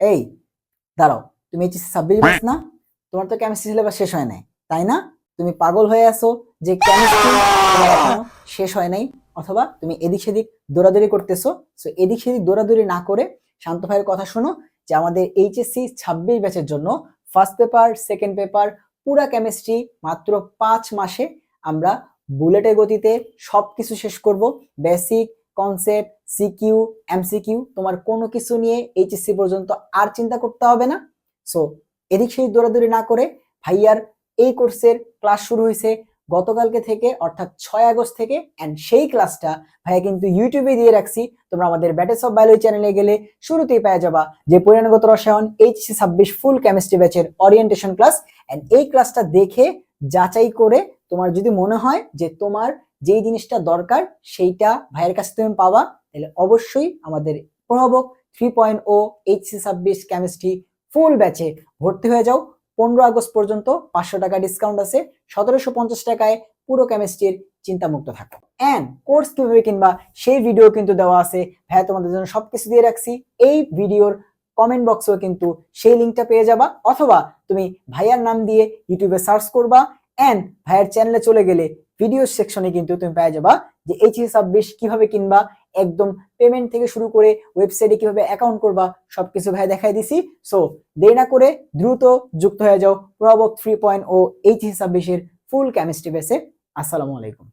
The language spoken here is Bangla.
এই, দাঁড়াও, তুমি এইচএসসি ছাব্বিশ ব্যাচ না? তোমার তো কেমিস্ট্রি সিলেবাস শেষ হয় নাই, তাই না? তুমি পাগল হয়ে আছো যে কেমিস্ট্রি শেষ হয় নাই, অথবা তুমি এদিক সেদিক দৌড়াদৌড়ি করতেছো সো এদিক সেদিক দৌড়াদৌড়ি না করে শান্ত ভাইয়ের কথা শোনো যে আমাদের এইচএসসি ছাব্বিশ ব্যাচের জন্য ফার্স্ট পেপার সেকেন্ড পেপার পুরা কেমিস্ট্রি মাত্র পাঁচ মাসে আমরা বুলেটের গতিতে সব কিছু শেষ করব বেসিক কনসেপ্ট সিকিউ এমসিকিউ তোমার কোনো কিছু নিয়ে এইচএসসি পর্যন্ত আর চিন্তা করতে হবে না। সো এদিক সেই দৌড়াদৌড়ি না করে ভাইয়ার এই কোর্সের ক্লাস শুরু হয়েছে গতকালকে থেকে, অর্থাৎ ছয় আগস্ট থেকে অ্যান্ড সেই ক্লাসটা ভাইয়া কিন্তু ইউটিউবে দিয়ে রাখছি। তোমরা আমাদের ব্যাটেস অফ বায়োলজি চ্যানেলে গেলে শুরুতেই পেয়ে যাবা যে পরিণাগত রসায়ন এইচসি ছাব্বিশ ফুল কেমিস্ট্রি ব্যাচের অরিয়েন্টেশন ক্লাস অ্যান্ড এই ক্লাসটা দেখে যাচাই করে তোমার যদি মনে হয় যে তোমার যেই জিনিসটা দরকার সেইটা ভাইয়ের কাছে তুমি পাবা, তাহলে অবশ্যই আমাদের প্রভাবক থ্রি পয়েন্ট ও এইচসি ছাব্বিশ কেমিস্ট্রি ফুল ব্যাচে ভর্তি হয়ে যাও। পনেরো আগস্ট পর্যন্ত পাঁচশো টাকা ডিসকাউন্ট আছে। সতেরোশো পঞ্চাশ টাকায় পুরো কেমিস্ট্রির চিন্তামুক্ত থাকো। অ্যান্ড কোর্স কীভাবে কিনবা সেই ভিডিও কিন্তু দেওয়া আছে। ভাইয়া, তোমাদের জন্য সবকিছু দিয়ে রাখছি। এই ভিডিওর কমেন্ট বক্সেও কিন্তু সেই লিঙ্কটা পেয়ে যাবা। অথবা তুমি ভাইয়ার নাম দিয়ে ইউটিউবে সার্চ করবা। অ্যান্ড ভাইয়ের চ্যানেলে চলে গেলে ভিডিও সেকশনে কিন্তু তুমি পেয়ে যাবা যে এইচ এস ছাব্বিশ কীভাবে কিনবা, একদম পেমেন্ট থেকে শুরু করে ওয়েবসাইটে কীভাবে অ্যাকাউন্ট করবা, সবকিছু ভাই দেখাই দিছি। সো দেরি না করে দ্রুত যুক্ত হয়ে যাও প্রবক three point O H S ছাব্বিশের ফুল কেমিস্ট্রি বেসে আসসালামু আলাইকুম।